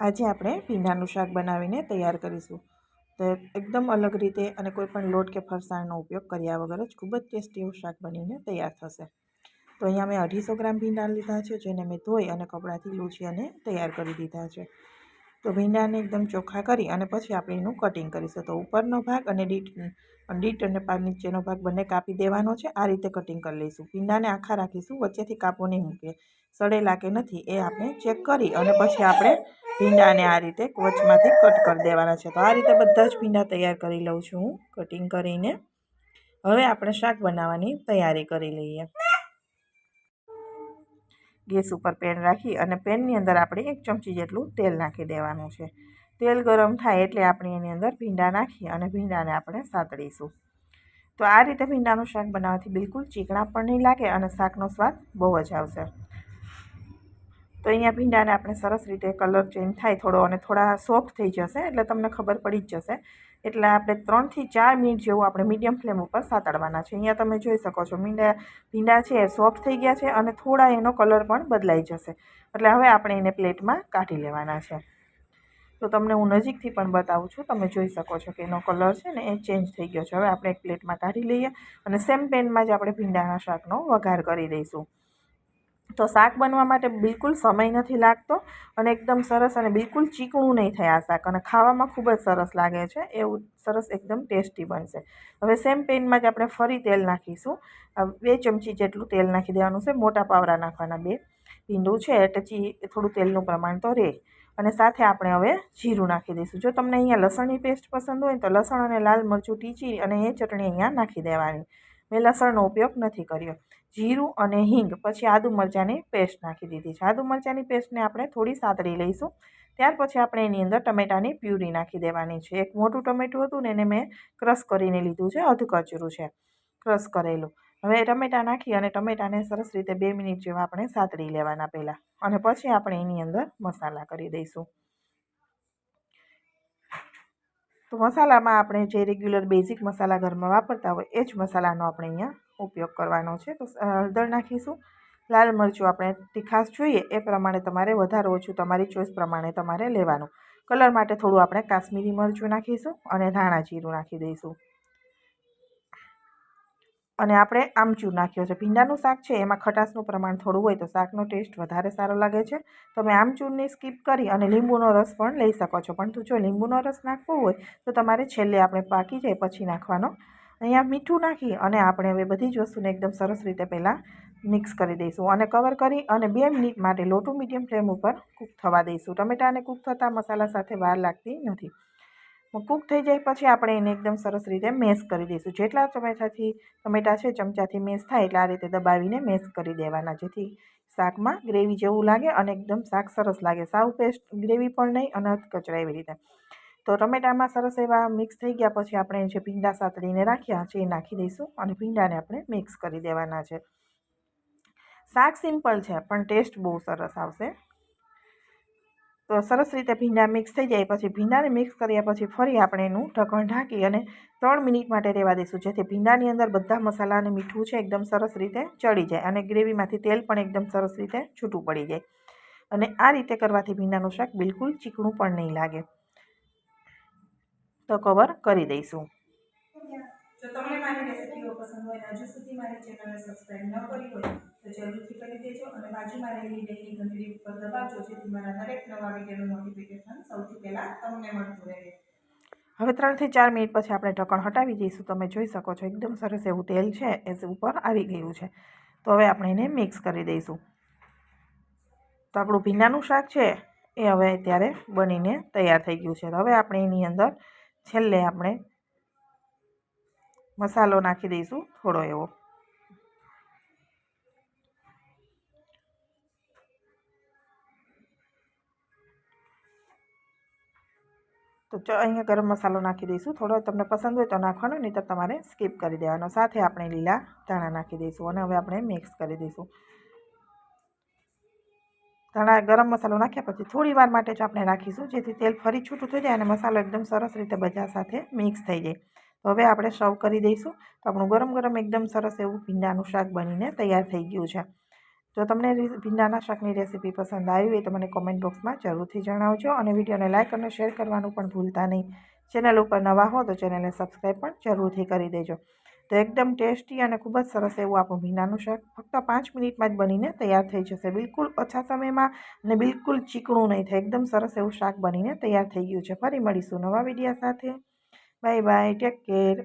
આજે આપણે ભીંડાનું શાક બનાવીને તૈયાર કરીશું. તો એકદમ અલગ રીતે અને કોઈપણ લોટ કે ફરસાણનો ઉપયોગ કર્યા વગર જ ખૂબ જ ટેસ્ટી એવું શાક બનીને તૈયાર થશે. તો અહીંયા મેં અઢીસો ગ્રામ ભીંડા લીધા છે, જેને મેં ધોઈ અને કપડાંથી લૂછી અને તૈયાર કરી દીધા છે. તો ભીંડાને એકદમ ચોખ્ખા કરી અને પછી આપણે એનું કટિંગ કરીશું. તો ઉપરનો ભાગ અને ડીટ ડીટ અને નીચેનો ભાગ બંને કાપી દેવાનો છે. આ રીતે કટિંગ કરી લઈશું. ભીંડાને આખા રાખીશું, વચ્ચેથી કાપો નહીં મૂકીએ. સડેલા કે નથી એ આપણે ચેક કરી અને પછી આપણે ભીંડાને આ રીતે વચમાંથી કટ કરી દેવાના છે. તો આ રીતે બધા જ ભીંડા તૈયાર કરી લઉં છું હું કટિંગ કરીને. હવે આપણે શાક બનાવવાની તૈયારી કરી લઈએ. ગેસ ઉપર પેન રાખી અને પેનની અંદર આપણે એક ચમચી જેટલું તેલ નાખી દેવાનું છે. તેલ ગરમ થાય એટલે આપણે એની અંદર ભીંડા નાખી અને ભીંડાને આપણે સાતળીશું તો આ રીતે ભીંડાનું શાક બનાવવાથી બિલકુલ ચીકણા પણ નહીં લાગે અને શાકનો સ્વાદ બહુ જ આવશે. તો અહીંયા ભીંડાને આપણે સરસ રીતે કલર ચેન્જ થાય થોડો અને થોડા સોફ્ટ થઈ જશે, એટલે તમને ખબર પડી જ જશે. એટલે આપણે ત્રણથી ચાર મિનિટ જેવું આપણે મીડિયમ ફ્લેમ ઉપર સાતડવાના છે. અહીંયા તમે જોઈ શકો છો, ભીંડા ભીંડા છે, એ સોફ્ટ થઈ ગયા છે અને થોડા એનો કલર પણ બદલાઈ જશે. એટલે હવે આપણે એને પ્લેટમાં કાઢી લેવાના છે. તો તમને હું નજીકથી પણ બતાવું છું, તમે જોઈ શકો છો કે એનો કલર છે ને એ ચેન્જ થઈ ગયો છે. હવે આપણે એક પ્લેટમાં કાઢી લઈએ અને સેમ પેનમાં જ આપણે ભીંડાના શાકનો વઘાર કરી દઈશું. તો શાક બનવા માટે બિલકુલ સમય નથી લાગતો અને એકદમ સરસ અને બિલકુલ ચીકણું નહીં થાય આ શાક. અને ખાવામાં ખૂબ જ સરસ લાગે છે, એવું સરસ એકદમ ટેસ્ટી બનશે. હવે સેમ પેનમાં જ આપણે ફરી તેલ નાખીશું. બે ચમચી જેટલું તેલ નાખી દેવાનું છે, મોટા પાવરા નાખવાના બે. ભીંડું છે એટલે થોડું તેલનું પ્રમાણ તો રહે અને સાથે આપણે હવે જીરું નાખી દઈશું. જો તમને અહીંયા લસણની પેસ્ટ પસંદ હોય તો લસણ અને લાલ મરચું ટીચી અને એ ચટણી અહીંયા નાખી દેવાની. મેં લસણનો ઉપયોગ નથી કર્યો. જીરું અને હિંગ, પછી આદુ મરચાંની પેસ્ટ નાખી દીધી છે. આદુ મરચાંની પેસ્ટને આપણે થોડી સાતળી લઈશું. ત્યાર પછી આપણે એની અંદર ટમેટાની પ્યુરી નાખી દેવાની છે. એક મોટું ટમેટું હતું ને એને મેં ક્રશ કરીને લીધું છે અધકચરું છે. ક્રશ કરેલું. હવે ટમેટાં નાખી અને ટમેટાને સરસ રીતે બે મિનિટ જેવા આપણે સાતળી લેવાના પહેલાં. અને પછી આપણે એની અંદર મસાલા કરી દઈશું. તો મસાલામાં આપણે જે રેગ્યુલર બેઝિક મસાલા ઘરમાં વાપરતા હોય, એ જ મસાલાનો આપણે અહીંયા ઉપયોગ કરવાનો છે. તો હળદર નાખીશું. લાલ મરચું આપણે તીખાશ જોઈએ, એ પ્રમાણે તમારે વધારે ઓછું તમારી ચોઈસ પ્રમાણે તમારે લેવાનું. કલર માટે થોડું આપણે કાશ્મીરી મરચું નાખીશું અને ધાણા જીરું નાખી દઈશું. અને આપણે આમચૂર નાખ્યો છે. ભીંડાનું શાક છે, એમાં ખટાશનું પ્રમાણ થોડું હોય તો શાકનો ટેસ્ટ વધારે સારો લાગે છે. તમે આમચૂરને સ્કીપ કરી અને લીંબુનો રસ પણ લઈ શકો છો. પણ જો લીંબુનો રસ નાખવો હોય, તો તમારે છેલ્લે આપણે પાકી જાય પછી નાખવાનો અહીંયા મીઠું નાખી અને આપણે હવે બધી જ વસ્તુને એકદમ સરસ રીતે પહેલાં મિક્સ કરી દઈશું અને કવર કરી અને બે મિનિટ માટે લોટું મીડિયમ ફ્લેમ ઉપર કૂક થવા દઈશું. ટમેટાને કૂક થતાં મસાલા સાથે વાર લાગતી નથી. કૂક થઈ જાય પછી આપણે એને એકદમ સરસ રીતે મેશ કરી દઈશું. જેટલા ટમેટાથી ટમેટા છે ચમચાથી મેશ થાય એટલે આ રીતે દબાવીને મેશ કરી દેવાના. જેથી શાકમાં ગ્રેવી જેવું લાગે અને એકદમ શાક સરસ લાગે. સાવ પેસ્ટ ગ્રેવી પણ નહીં અને કચરા એવી રીતે. તો ટમેટામાં સરસ એવા મિક્સ થઈ ગયા પછી આપણે જે ભીંડા સાતળીને રાખ્યા છે એ નાખી દઈશું અને ભીંડાને આપણે મિક્સ કરી દેવાના છે. શાક સિમ્પલ છે, પણ ટેસ્ટ બહુ સરસ આવશે. તો સરસ રીતે ભીંડા મિક્સ થઈ જાય, પછી ભીંડાને મિક્સ કર્યા પછી ફરી આપણે એનું ઢક્કણ ઢાંકી અને ત્રણ મિનિટ માટે રહેવા દઈશું, જેથી ભીંડાની અંદર બધા મસાલા અને મીઠું છે એકદમ સરસ રીતે ચડી જાય અને ગ્રેવીમાંથી તેલ પણ એકદમ સરસ રીતે છૂટું પડી જાય. અને આ રીતે કરવાથી ભીંડાનું શાક બિલકુલ ચીકણું પણ નહીં લાગે. તો કવર કરી દઈશું. જો તમને મારી રેસિપીઓ પસંદ હોય હજુ સુધી મારી ચેનલને સબસ્ક્રાઈબ ન કરી હોય તો જરૂરથી કરી દેજો અને બાજુમાં રહેલી બેલની ઘંટડી ઉપર દબાવજો જેથી મારા દરેક નવા વિડીયોનું નોટિફિકેશન સૌથી પહેલાં તમને મળતું રહે. હવે ત્રણથી ચાર મિનિટ પછી આપણે ઢક્કણ હટાવી દઈશું. તમે જોઈ શકો છો એકદમ સરસ એવું તેલ છે એ ઉપર આવી ગયું છે. તો હવે આપણે એને મિક્સ કરી દઈશું. તો આપણું ભીંડાનું શાક છે એ હવે અત્યારે બનીને તૈયાર થઈ ગયું છે. હવે આપણે એની અંદર છેલ્લે આપણે મસાલો નાખી દઈશું થોડો એવો. તો ચ, અહીંયા ગરમ મસાલો નાખી દઈશું થોડો. તમને પસંદ હોય તો નાખવાનો નહીં તો તમારે સ્કીપ કરી દેવાનો. સાથે આપણે લીલા ધાણા નાખી દઈશું અને હવે આપણે મિક્સ કરી દઈશું. ધાણા ગરમ મસાલો નાખ્યા પછી થોડી વાર માટે જ આપણે રાખીશું, જેથી તેલ ફરી છૂટું થઈ જાય અને મસાલો એકદમ સરસ રીતે બધા સાથે મિક્સ થઈ જાય. હવે આપણે સર્વ કરી દઈશું. તો આપણું ગરમ ગરમ એકદમ સરસ એવું ભીંડાનું શાક બનીને તૈયાર થઈ ગયું છે. જો તમને ભીંડાના શાકની રેસીપી પસંદ આવી હોય તો મને કોમેન્ટ બોક્સમાં જરૂરથી જણાવજો અને વિડીયોને લાઇક અને શેર કરવાનું પણ ભૂલતા નહીં. ચેનલ ઉપર નવા હો તો ચેનલને સબસ્ક્રાઈબ પણ જરૂરથી કરી દેજો. તો એકદમ ટેસ્ટી અને ખૂબ જ સરસ એવું આપણું ભીંડાનું શાક ફક્ત પાંચ મિનિટમાં જ બનીને તૈયાર થઈ જશે. બિલકુલ ઓછા સમયમાં અને બિલકુલ ચીકણું નહીં થાય. એકદમ સરસ એવું શાક બનીને તૈયાર થઈ ગયું છે. ફરી મળીશું નવા વિડીયા સાથે. Bye bye. Take care.